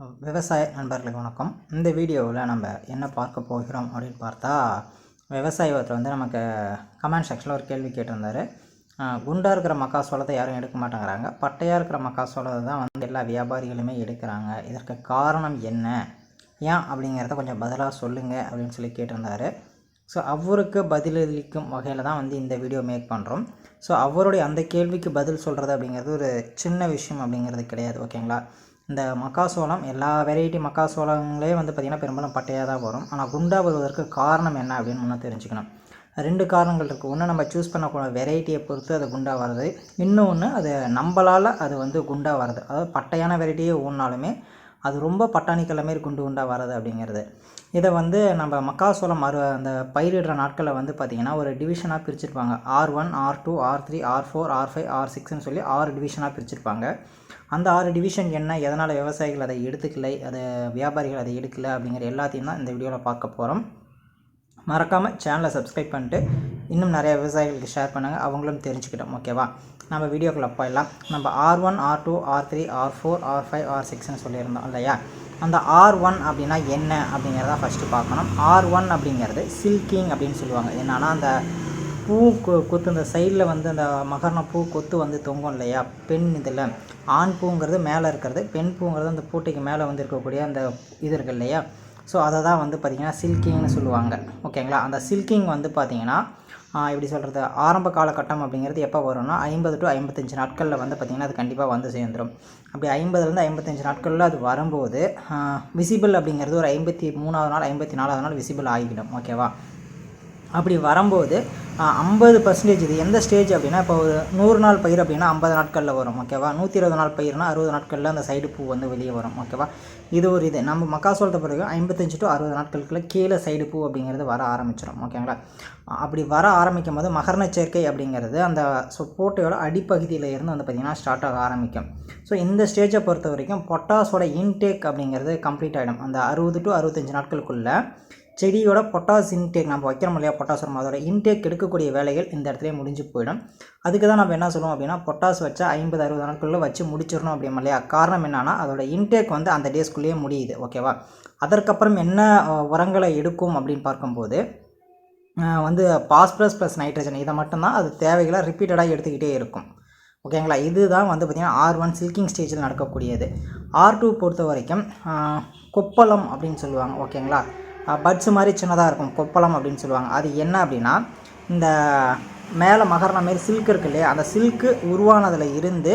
விவசாய நண்பர்களுக்கு வணக்கம். இந்த வீடியோவில் நம்ம என்ன பார்க்க போகிறோம் அப்படின்னு பார்த்தா விவசாயத்தில் வந்து நமக்கு கமெண்ட் செக்ஷனில் ஒரு கேள்வி கேட்டிருந்தாரு. குண்டாக இருக்கிற மக்காசோளத்தை யாரும் எடுக்க மாட்டேங்கிறாங்க. பட்டையாக இருக்கிற மக்காசோளத்தை தான் வந்து எல்லா வியாபாரிகளுமே எடுக்கிறாங்க. இதற்கு காரணம் என்ன? ஏன் அப்படிங்கிறத கொஞ்சம் பதிலாக சொல்லுங்கள் அப்படின்னு சொல்லி கேட்டிருந்தாரு. ஸோ அவருக்கு பதிலளிக்கும் வகையில் தான் வந்து இந்த வீடியோ மேக் பண்ணுறோம் ஸோ அவருடைய அந்த கேள்விக்கு பதில் சொல்கிறது அப்படிங்கிறது ஒரு சின்ன விஷயம் அப்படிங்கிறது கிடையாது ஓகேங்களா இந்த மக்காசோளம் எல்லா வெரைட்டி மக்காசோளங்களே வந்து பார்த்திங்கன்னா பெரும்பாலும் பட்டையாக தான் வரும். ஆனால் குண்டாக வருவதற்கு காரணம் என்ன அப்படின்னு முன்னே தெரிஞ்சுக்கணும். ரெண்டு காரணங்கள் இருக்குது ஒன்று நம்ம சூஸ் பண்ணக்கூடிய வெரைட்டியை பொறுத்து அது குண்டாக வருது இன்னொன்று அது நம்மளால் அது வந்து குண்டாக வருது அதாவது பட்டையான வெரைட்டியே ஊன்னாலுமே அது ரொம்ப பட்டாணி கிழமை குண்டு குண்டாக வர்றது அப்படிங்கிறது. இதை வந்து நம்ம மக்காசோளம் மறு அந்த பயிரிடுற நாட்களில் வந்து பார்த்திங்கன்னா ஒரு டிவிஷனாக பிரிச்சிருப்பாங்க. R one R two R three R four R five R சிக்ஸ்னு சொல்லி ஆறு டிவிஷனாக பிரிச்சிருப்பாங்க. அந்த ஆறு டிவிஷன் என்ன எதனால் விவசாயிகள் அதை எடுத்துக்கலை அதை வியாபாரிகள் அதை எடுக்கலை அப்படிங்கிற எல்லாத்தையும் தான் இந்த வீடியோவில் பார்க்க போகிறோம் மறக்காமல் சேனலை சப்ஸ்கிரைப் பண்ணிட்டு இன்னும் நிறைய விவசாயிகளுக்கு ஷேர் பண்ணுங்கள் அவங்களும் தெரிஞ்சுக்கிட்டோம் ஓகேவா நம்ம வீடியோக்குள்ளே போயிடலாம். நம்ம R one R two R three R four R five R சிக்ஸ்னு சொல்லியிருந்தோம் இல்லையா? அந்த ஆர் ஒன் அப்படின்னா என்ன அப்படிங்கிறத ஃபஸ்ட்டு பார்க்கணும். ஆர் ஒன் அப்படிங்கிறது சில்கிங் அப்படின்னு சொல்லுவாங்க. என்னன்னா அந்த பூ கொ கொத்து இந்த சைடில் வந்து அந்த மகரண பூ கொத்து வந்து தொங்கும் இல்லையா? பெண் இதில். ஆண் பூங்கிறது மேலே இருக்கிறது பெண் பூங்கிறது அந்த பூட்டைக்கு மேலே வந்து இருக்கக்கூடிய அந்த இது இருக்குது இல்லையா? ஸோ அதை தான் வந்து பார்த்திங்கன்னா சில்கிங்னு சொல்லுவாங்க. ஓகேங்களா அந்த சில்கிங் வந்து பார்த்திங்கன்னா எப்படி சொல்கிறது ஆரம்ப காலகட்டம் அப்படிங்கிறது எப்போ வரும்னா ஐம்பது டு ஐம்பத்தஞ்சு நாட்களில் வந்து பார்த்திங்கன்னா அது கண்டிப்பாக வந்து சேர்ந்துடும் அப்படி ஐம்பதுலேருந்து ஐம்பத்தஞ்சு நாட்களில் அது வரும்போது விசிபிள் அப்படிங்கிறது ஒரு ஐம்பத்தி மூணாவது நாள் ஐம்பத்தி நாலாவது நாள் விசிபிள் ஆகிடும். ஓகேவா அப்படி வரும்போது ஐம்பது பர்சன்டேஜ் இது எந்த ஸ்டேஜ் அப்படின்னா இப்போ ஒரு நூறு நாள் பயிர் அப்படின்னா ஐம்பது நாட்களில் வரும் ஓகேவா நூற்றி இருபது நாள் பயிர்னா அறுபது நாட்களில் அந்த சைடு பூ வந்து வெளியே வரும் ஓகேவா இது ஒரு இது. நம்ம மக்காசோளத்தை பிறகு ஐம்பத்தஞ்சு டு அறுபது நாட்களுக்குள்ள கீழே சைடு பூ அப்படிங்கிறது வர ஆரம்பிச்சிடும் ஓகேங்களா அப்படி வர ஆரம்பிக்கும் போது மகரண சேர்க்கை அப்படிங்கிறது அந்த ஸோ போட்டையோட அடிப்பகுதியில் இருந்து வந்து பார்த்திங்கன்னா ஸ்டார்ட் ஆக ஆரம்பிக்கும். ஸோ இந்த ஸ்டேஜை பொறுத்த வரைக்கும் பொட்டாஸோட இன்டேக் அப்படிங்கிறது கம்ப்ளீட் ஆகிடும் அந்த அறுபது டு அறுபத்தஞ்சு நாட்களுக்குள்ளே செடியோட பொட்டாஸ் இன்டேக் நம்ம வைக்கிறோம் இல்லையா? பொட்டாஸ் வரும் அதோட இன்டேக் எடுக்கக்கூடிய வேலைகள் இந்த இடத்துல முடிஞ்சு போயிடும். அதுக்கு தான் நம்ம என்ன சொல்லுவோம் அப்படின்னா பொட்டாஸ் வச்சா ஐம்பது அறுபது நாட்களில் வச்சு முடிச்சிடணும் அப்படிமா இல்லையா? காரணம் என்னன்னா அதோட இன்டேக் வந்து அந்த டேஸ்க்குள்ளேயே முடியுது. ஓகேவா அதற்கப்புறம் என்ன உரங்களை எடுக்கும் அப்படின்னு பார்க்கும்போது வந்து பாஸ்பரஸ் ப்ளஸ் நைட்ரஜன் இதை மட்டும்தான் அது தேவைகளை ரிப்பீட்டடாக எடுத்துக்கிட்டே இருக்கும். ஓகேங்களா இதுதான் வந்து பார்த்திங்கன்னா ஆர் ஒன் சில்கிங் ஸ்டேஜில் நடக்கக்கூடியது. ஆர் டூ பொறுத்த வரைக்கும் கொப்பளம் அப்படின்னு சொல்லுவாங்க. ஓகேங்களா பட்ஸ் மாதிரி சின்னதாக இருக்கும் கொப்பளம் அப்படின்னு சொல்லுவாங்க. அது என்ன அப்படின்னா இந்த மேலே மகரண மாரி சில்க் இருக்கு இல்லையா அந்த சில்க்கு உருவானதில் இருந்து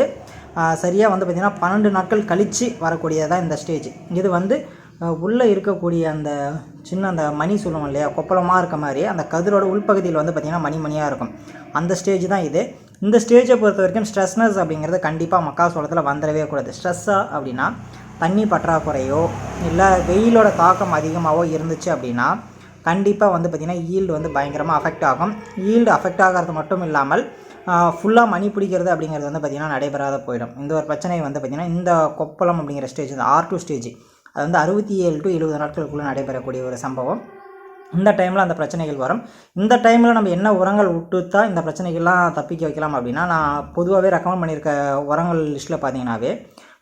சரியாக வந்து பார்த்திங்கன்னா பன்னெண்டு நாட்கள் கழித்து வரக்கூடியதான் இந்த ஸ்டேஜ் இது வந்து உள்ளே இருக்கக்கூடிய அந்த சின்ன அந்த மணி சொல்லுவோம் இல்லையா கொப்பளமாக இருக்க மாதிரி அந்த கதிரோட உள்பகுதியில் வந்து பார்த்திங்கன்னா மணி மணியாக இருக்கும். அந்த ஸ்டேஜ் தான் இது. இந்த ஸ்டேஜை பொறுத்த வரைக்கும் ஸ்ட்ரெஸ்னஸ் அப்படிங்கிறது கண்டிப்பாக மக்காசோளத்தில் வந்துடவே கூடாது. ஸ்ட்ரெஸ்ஸாக அப்படின்னா தண்ணி பற்றாக்குறையோ இல்லை வெயிலோட தாக்கம் அதிகமாகவோ இருந்துச்சு அப்படின்னா கண்டிப்பாக வந்து பார்த்திங்கன்னா ஈல்டு வந்து பயங்கரமாக அஃபெக்ட் ஆகும். ஈல்டு அஃபெக்ட் ஆகிறது மட்டும் இல்லாமல் ஃபுல்லாக மணி பிடிக்கிறது அப்படிங்கிறது வந்து பார்த்திங்கன்னா நடைபெறாத போயிடும். இந்த ஒரு பிரச்சனை வந்து பார்த்திங்கன்னா இந்த கொப்பளம் அப்படிங்கிற ஸ்டேஜ் இந்த ஆர் டூ ஸ்டேஜ் அது வந்து அறுபத்தி ஏழு டு எழுபது நாட்களுக்குள்ளே நடைபெறக்கூடிய ஒரு சம்பவம். இந்த டைமில் அந்த பிரச்சனைகள் வரும். இந்த டைமில் நம்ம என்ன உரங்கள் விட்டுத்தா இந்த பிரச்சனைகள்லாம் தப்பிக்க வைக்கலாம் அப்படின்னா நான் பொதுவாகவே ரெக்கமெண்ட் பண்ணியிருக்க உரங்கள் லிஸ்ட்டில் பார்த்தீங்கன்னாவே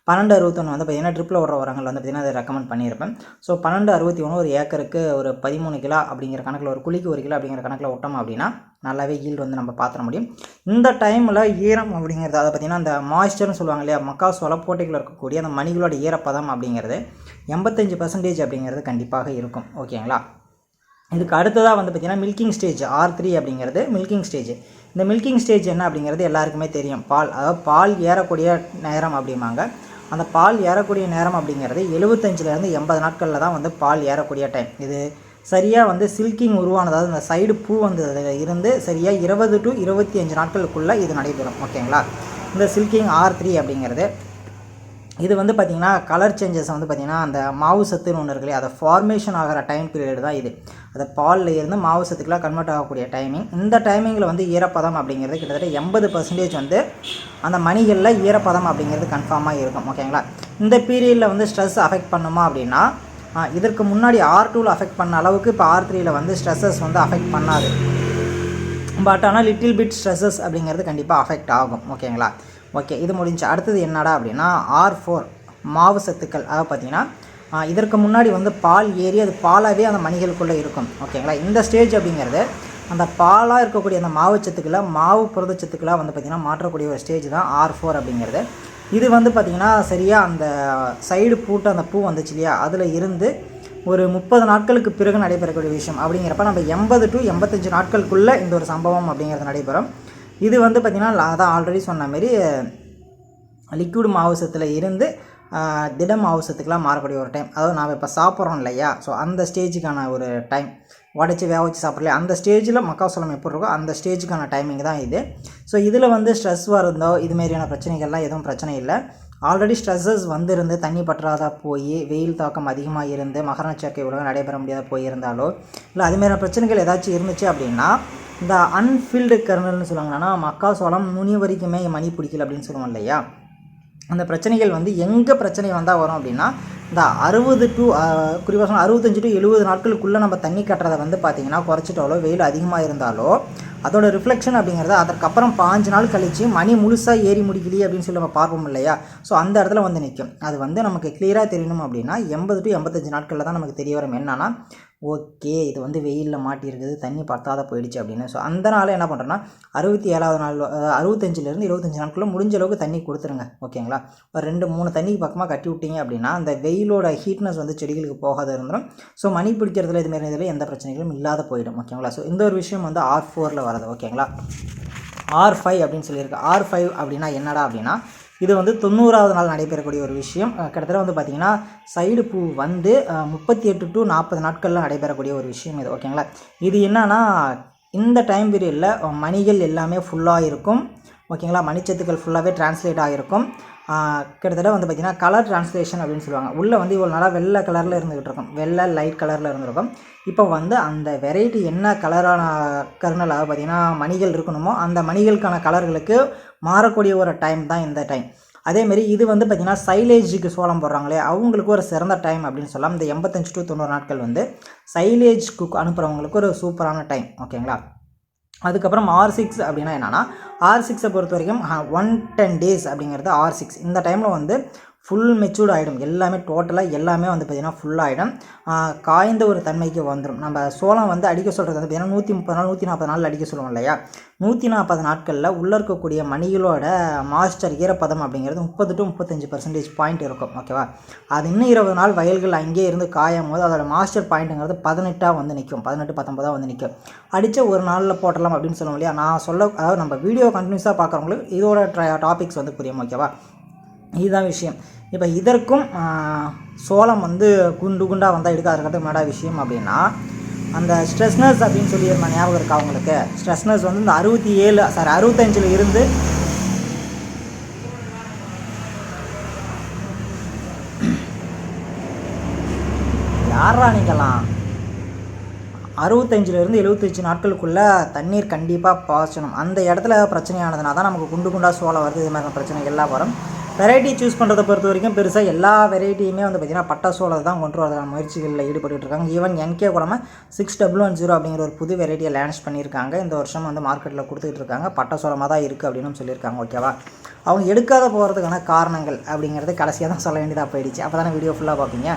பன்னெண்டு அறுபத்தொன்று வந்து பார்த்திங்கன்னா ட்ரிப்பில் ஓடுற உரங்கள் வந்து பார்த்திங்கன்னா அதை ரெக்கமெண்ட் பண்ணியிருப்பேன். ஸோ பன்னெண்டு அறுபத்தி ஒன்று ஒரு ஏக்கருக்கு ஒரு பதிமூணு கிலோ அப்படிங்கிற கணக்கில் ஒரு குழிக்கு ஒரு கிலோ அப்படிங்கிற கணக்கில் விட்டோம் அப்படின்னா நல்லாவே ஈல்டு வந்து நம்ம பார்த்துட முடியும். இந்த டைமில் ஈரம் அப்படிங்கிறது அதை பார்த்திங்கன்னா அந்த மாய்ஸ்டர்னு சொல்லுவாங்க இல்லையா மக்காசோள போட்டிகளில் இருக்கக்கூடிய அந்த மணிகளோட ஈரப்பதம் அப்படிங்கிறது எண்பத்தஞ்சு பர்சன்டேஜ் அப்படிங்கிறது கண்டிப்பாக இருக்கும். ஓகேங்களா? இதுக்கு அடுத்ததாக வந்து பார்த்திங்கன்னா மில்கிங் ஸ்டேஜ் ஆர் த்ரீ அப்படிங்கிறது மில்கிங் ஸ்டேஜ் இந்த மில்கிங் ஸ்டேஜ் என்ன அப்படிங்கிறது எல்லாருக்குமே தெரியும். பால் அதாவது பால் ஏறக்கூடிய நேரம் அப்படிம்பாங்க. அந்த பால் ஏறக்கூடிய நேரம் அப்படிங்கிறது எழுபத்தஞ்சிலேருந்து எண்பது நாட்களில் தான் வந்து பால் ஏறக்கூடிய டைம் இது சரியாக வந்து சில்கிங் உருவானதாவது இந்த சைடு பூ வந்ததில் இருந்து சரியாக இருபது டு இருபத்தி அஞ்சு நாட்களுக்குள்ளே இது நடைபெறும். ஓகேங்களா இந்த சில்கிங் ஆர் த்ரீ அப்படிங்கிறது இது வந்து பார்த்திங்கன்னா கலர் சேஞ்சஸ் வந்து பார்த்திங்கன்னா அந்த மாவு சத்துன்னு ஒன்று இருக்கு இல்லையா அதை ஃபார்மேஷன் ஆகிற டைம் பீரியட் தான் இது. அது பாலில் இருந்து மாவு சத்துக்கெலாம் கன்வெர்ட் ஆகக்கூடிய டைமிங் இந்த டைமிங்கில் வந்து ஈரப்பதம் அப்படிங்கிறது கிட்டத்தட்ட எண்பது பர்சன்டேஜ் வந்து அந்த மணிகளில் ஈரப்பதம் அப்படிங்கிறது கன்ஃபார்மாக இருக்கும் ஓகேங்களா இந்த பீரியடில் வந்து ஸ்ட்ரெஸ் அஃபெக்ட் பண்ணுமா அப்படின்னா இதற்கு முன்னாடி ஆர் டூவில் அஃபெக்ட் பண்ண அளவுக்கு இப்போ ஆர் த்ரீயில் வந்து ஸ்ட்ரெஸ்ஸஸ் வந்து அஃபெக்ட் பண்ணாது. பட் ஆனால் லிட்டில் பிட் ஸ்ட்ரெஸ்ஸஸ் அப்படிங்கிறது கண்டிப்பாக அஃபெக்ட் ஆகும் ஓகேங்களா ஓகே இது முடிஞ்சு. அடுத்தது என்னடா அப்படின்னா ஆர் ஃபோர் மாவு சத்துக்கள். அதாவது பார்த்திங்கன்னா இதற்கு முன்னாடி வந்து பால் ஏறி அது பாலாகவே அந்த மணிகளுக்குள்ளே இருக்கும். ஓகேங்களா? இந்த ஸ்டேஜ் அப்படிங்கிறது அந்த பாலாக இருக்கக்கூடிய அந்த மாவு சத்துக்களை மாவு புரதச்சத்துக்களாக வந்து பார்த்திங்கன்னா மாற்றக்கூடிய ஒரு ஸ்டேஜ் தான் ஆர் ஃபோர் அப்படிங்கிறது. இது வந்து பார்த்திங்கன்னா சரியாக அந்த சைடு பூட்டு அந்த பூ வந்துச்சு இல்லையா? அதில் இருந்து ஒரு முப்பது நாட்களுக்கு பிறகு நடைபெறக்கூடிய விஷயம். அப்படிங்கிறப்ப நம்ம எண்பது டு எண்பத்தஞ்சு நாட்களுக்குள்ளே இந்த ஒரு சம்பவம் அப்படிங்கிறது நடைபெறும். இது வந்து பார்த்திங்கன்னா அதான் ஆல்ரெடி சொன்ன மாரி லிக்விட் மாவுசத்தில் இருந்து ஆஹ், திட மாறக்கூடிய ஒரு டைம் அதாவது நாம் இப்போ சாப்பிட்றோம் இல்லையா? ஸோ அந்த ஸ்டேஜுக்கான ஒரு டைம் உடச்சி வேக வச்சு சாப்பிட்லையா? அந்த ஸ்டேஜில் மக்காசோளம் எப்படி இருக்கோ அந்த ஸ்டேஜுக்கான டைமிங் தான் இது. ஸோ இதில் வந்து ஸ்ட்ரெஸ் வருந்தோ இது மாதிரியான பிரச்சனைகள்லாம் எதுவும் பிரச்சனை இல்லை. ஆல்ரெடி ஸ்ட்ரெஸ்ஸஸ் வந்திருந்து தண்ணி பற்றாதா போய் வெயில் தாக்கம் அதிகமாக இருந்து மகர சேர்க்கை உலகம் நடைபெற முடியாத போயிருந்தாலோ இல்லை அதுமாதிரி பிரச்சனைகள் ஏதாச்சும் இருந்துச்சு அப்படின்னா இந்த அன்ஃபில்டு கர்னல்னு சொல்லுவாங்கன்னா மக்காசோளம் நுனி வரைக்குமே மணி பிடிக்கல அப்படின்னு சொல்லுவோம் இல்லையா? அந்த பிரச்சனைகள் வந்து எங்கே பிரச்சனை வந்தால் வரும் அப்படின்னா இந்த அறுபது டு குறிப்பாக சொன்னால் அறுபத்தஞ்சு டு எழுபது நாட்களுக்குள்ளே நம்ம தண்ணி கட்டுறதை வந்து பார்த்திங்கன்னா குறைச்சிட்டாலோ வெயில் அதிகமாக இருந்தாலோ அதோட ரிஃப்ளெக்ஷன் அப்படிங்கிறது அதற்கப்புறம் பாஞ்சு நாள் கழித்து மணி முழுசாக ஏறி முடிக்கலையே அப்படின்னு சொல்லி நம்ம பார்ப்போம் இல்லையா? ஸோ அந்த இடத்துல வந்து நிற்கும் அது வந்து நமக்கு கிளியராக தெரியணும் அப்படின்னா எண்பது டு எண்பத்தஞ்சு நாட்களில் தான் நமக்கு தெரிய வரும். என்னன்னா ஓகே இது வந்து வெயிலில் மாட்டியிருக்குது தண்ணி பத்தாத போயிடுச்சு அப்படின்னு. ஸோ அந்த நாள் என்ன பண்ணுறோன்னா அறுபத்தி ஏழாவது நாள் அறுபத்தஞ்சிலேருந்து இருபத்தஞ்சி நாட்களும் முடிஞ்ச அளவுக்கு தண்ணி கொடுத்துருங்க. ஓகேங்களா? ஒரு ரெண்டு மூணு தண்ணிக்கு பக்கமாக கட்டி விட்டீங்க அப்படின்னா அந்த வெயில் வெயிலோட ஹீட்னஸ் வந்து செடிகளுக்கு போகாத இருந்துடும் ஸோ மணி பிடிக்கிறதுல இதுமாரி இதில் எந்த பிரச்சனைகளும் இல்லாத போயிடும் ஓகேங்களா ஸோ இந்த ஒரு விஷயம் வந்து ஆர் ஃபோரில் வருது ஓகேங்களா ஆர் ஃபைவ் அப்படின்னு சொல்லியிருக்கு. ஆர் ஃபைவ் அப்படின்னா என்னடா அப்படின்னா இது வந்து தொண்ணூறாவது நாள் நடைபெறக்கூடிய ஒரு விஷயம். கிட்டத்தட்ட வந்து பார்த்திங்கன்னா சைடு பூ வந்து முப்பத்தி எட்டு டு நாற்பது நாட்களில் நடைபெறக்கூடிய ஒரு விஷயம் இது ஓகேங்களா இது என்னன்னா இந்த டைம் பீரியடில் மணிகள் எல்லாமே ஃபுல்லாக இருக்கும் ஓகேங்களா மணிச்சத்துக்கள் ஃபுல்லாகவே டிரான்ஸ்லேட் ஆகிருக்கும் கிட்டத்தட்ட வந்து பார்த்திங்கன்னா கலர் ட்ரான்ஸ்லேஷன் அப்படின்னு சொல்லுவாங்க. உள்ளே வந்து இவ்வளோ நாளாக வெள்ளை கலரில் இருந்துகிட்டு இருக்கும். வெள்ளை லைட் கலரில் இருந்திருக்கும் இப்போ வந்து அந்த வெரைட்டி என்ன கலரான கருணலாக பார்த்திங்கன்னா மணிகள் இருக்கணுமோ அந்த மணிகளுக்கான கலர்களுக்கு மாறக்கூடிய ஒரு டைம் தான் இந்த டைம் அதேமாரி இது வந்து பார்த்திங்கன்னா சைலேஜுக்கு சோளம் போடுறாங்களே அவங்களுக்கு ஒரு சிறந்த டைம் அப்படின்னு சொல்லலாம். இந்த எண்பத்தஞ்சு டு தொண்ணூறு நாட்கள் வந்து சைலேஜ் குக் அனுப்புகிறவங்களுக்கு ஒரு சூப்பரான டைம் ஓகேங்களா அதுக்கப்புறம் ஆர் சிக்ஸ் அப்படின்னா என்னென்னா ஆர் சிக்ஸை பொறுத்த வரைக்கும் ஒன் டென் டேஸ் அப்படிங்கிறது ஆர் சிக்ஸ் இந்த டைமில் வந்து ஃபுல் மெச்சூர்ட் ஆகிடும் எல்லாமே டோட்டலாக எல்லாமே வந்து பார்த்திங்கன்னா ஃபுல்லாகிடும் காய்ந்த ஒரு தன்மைக்கு வந்துடும் நம்ம சோளம் வந்து அடிக்க சொல்கிறது வந்து பார்த்திங்கன்னா நூற்றி முப்பது நாள் நூற்றி நாற்பது நாள் அடிக்க சொல்லுவோம் இல்லையா? நூற்றி நாற்பது நாட்களில் உள்ளே இருக்கக்கூடிய மணிகளோட மாஸ்டர் ஈரப்பதம் அப்படிங்கிறது முப்பது டு முப்பத்தஞ்சு பர்சன்டேஜ் பாயிண்ட் இருக்கும். ஓகேவா அது இன்னும் இருபது நாள் வயல்கள் அங்கேயே இருந்து காயும் போது அதோட மாஸ்டர் பாயிண்ட்டுங்கிறது பதினெட்டாக வந்து நிற்கும் பதினெட்டு பத்தொம்பதாக வந்து நிற்கும் அடித்த ஒரு நாளில் போட்டலாம் அப்படின்னு சொல்லுவோம் இல்லையா? நான் சொல்ல அதாவது நம்ம வீடியோ கண்டினியூஸாக பார்க்குறவங்களுக்கு இதோட டாபிக்ஸ் வந்து புரியும். ஓகேவா இதுதான் விஷயம். இப்போ இதற்கும் சோளம் வந்து குண்டு குண்டாக வந்தால் எடுக்காதுக்கிறது மேடா விஷயம் அப்படின்னா அந்த ஸ்ட்ரெஸ்னஸ் அப்படின்னு சொல்லி நான் ஞாபகம் இருக்கா அவங்களுக்கு ஸ்ட்ரெஸ்னஸ் வந்து இந்த அறுபத்தி ஏழு சாரி அறுபத்தஞ்சில் இருந்து யாரா நீங்களாம் அறுபத்தஞ்சிலேருந்து எழுபத்தஞ்சு நாட்களுக்குள்ளே தண்ணீர் கண்டிப்பாக பாய்ச்சணும். அந்த இடத்துல பிரச்சனையானதுனா தான் நமக்கு குண்டு குண்டாக சோளம் வருது இது மாதிரி பிரச்சனைகள் எல்லாம் வரும். வெரைட்டி சூஸ் பண்ணுறதை பொறுத்த வரைக்கும் பெருசாக எல்லா வெரைட்டியுமே வந்து பார்த்திங்கன்னா பட்டா சோளத்தை தான் கொண்டு வரதான முயற்சிகளில் ஈடுபட்டு இருக்காங்க. ஈவன் என்கே கூடமா சிக்ஸ் டபுள் ஒன் ஜீரோ அப்படிங்கிற ஒரு புது வெரைட்டியை லான்ச் பண்ணியிருக்காங்க. இந்த வருஷம் வந்து மார்க்கெட்டில் கொடுத்துட்டு இருக்காங்க. பட்டா சோளமாக தான் இருக்குது அப்படின்னு சொல்லியிருக்காங்க. ஓகேவா அவங்க எடுக்காத போகிறதுக்கான காரணங்கள் அப்படிங்கிறது கடைசியாக தான் சொல்ல வேண்டியதாக போயிடுச்சு. அப்போ தானே வீடியோ ஃபுல்லாக பார்ப்பீங்க.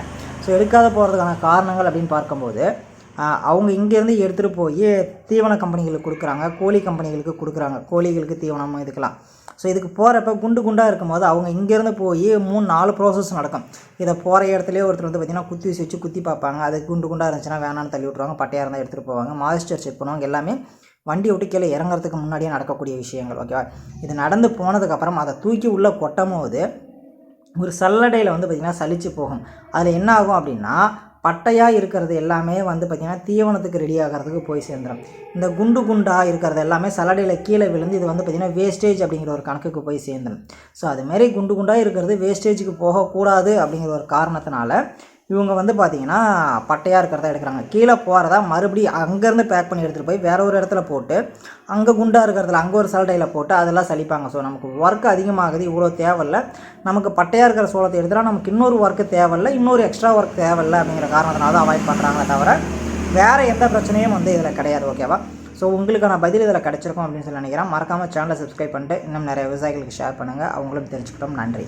ஸோ எடுக்காத போகிறதுக்கான காரணங்கள் அப்படின்னு பார்க்கும்போது அவங்க இங்கேருந்து எடுத்துகிட்டு போய் தீவன கம்பெனிகளுக்கு கொடுக்குறாங்க கோழி கம்பெனிகளுக்கு கொடுக்குறாங்க. கோழிகளுக்கு தீவனம் இதுக்கெல்லாம். ஸோ இதுக்கு போகிறப்ப குண்டு குண்டாக இருக்கும்போது அவங்க இங்கேருந்து போய் மூணு நாலு ப்ராசஸ் நடக்கும். இதை போகிற இடத்துலேயே ஒருத்தர் வந்து பார்த்திங்கன்னா குத்தி வச்சு வச்சு குத்தி பார்ப்பாங்க. அது குண்டு குண்டாக இருந்துச்சுன்னா வேணான்னு தள்ளி விட்ருவாங்க பட்டையாக இருந்தால் எடுத்துகிட்டு போவாங்க மாய்ஸ்டர் செக் பண்ணுவாங்க எல்லாமே வண்டி விட்டு கீழே இறங்குறதுக்கு முன்னாடியே நடக்கக்கூடிய விஷயங்கள் ஓகேவா இது நடந்து போனதுக்கப்புறம் அதை தூக்கி உள்ளே கொட்டும் போது ஒரு சல்லடையில் வந்து பார்த்திங்கன்னா சலித்து போகும். அதில் என்ன ஆகும் அப்படின்னா பட்டையாக இருக்கிறது எல்லாமே வந்து பார்த்திங்கன்னா தீவனத்துக்கு ரெடி ஆகிறதுக்கு போய் சேர்ந்துடும் இந்த குண்டு குண்டாக இருக்கிறது எல்லாமே சலடையில் கீழே விழுந்து இது வந்து பார்த்திங்கன்னா வேஸ்டேஜ் அப்படிங்கிற ஒரு கணக்குக்கு போய் சேர்ந்துடும் ஸோ அதுமாரி குண்டு குண்டாக இருக்கிறது வேஸ்டேஜுக்கு போகக்கூடாது அப்படிங்கிற ஒரு காரணத்தினால இவங்க வந்து பார்த்தீங்கன்னா பட்டையாக இருக்கிறதா எடுக்கிறாங்க. கீழே போகிறதா மறுபடியும் அங்கேருந்து பேக் பண்ணி எடுத்துகிட்டு போய் வேற ஒரு இடத்துல போட்டு அங்கே குண்டாக இருக்கிறதுல அங்கே ஒரு சலடையில் போட்டு அதெல்லாம் சலிப்பாங்க. ஸோ நமக்கு ஒர்க் அதிகமாகுது இவ்வளோ தேவையில்ல. நமக்கு பட்டையாக இருக்கிற சோளத்தை எடுத்துட்டா நமக்கு இன்னொரு ஒர்க்கு தேவையில்ல இன்னொரு எக்ஸ்ட்ரா ஒர்க் தேவையில்ல அப்படிங்கிற காரணத்தினால தான் அவாய்ட் பண்ணுறாங்களே தவிர வேறு எந்த பிரச்சனையும் வந்து இதில் கிடையாது ஓகேவா ஸோ உங்களுக்கான பதில் இதில் கிடச்சிருக்கும் அப்படின்னு சொல்லி நினைக்கிறேன். மறக்காமல் சேனலை சப்ஸ்கிரைப் பண்ணிட்டு இன்னும் நிறைய விவசாயிகளுக்கு ஷேர் பண்ணுங்கள் அவங்களும் தெரிஞ்சுக்கிட்டோம். நன்றி.